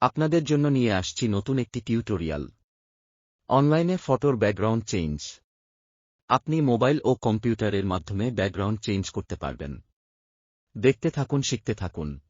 আপনাদের জন্য নিয়ে আসছি নতুন একটি টিউটোরিয়াল। অনলাইনে ফটোর ব্যাকগ্রাউন্ড চেঞ্জ। আপনি মোবাইল ও কম্পিউটারের মাধ্যমে ব্যাকগ্রাউন্ড চেঞ্জ করতে পারবেন। দেখতে থাকুন, শিখতে থাকুন।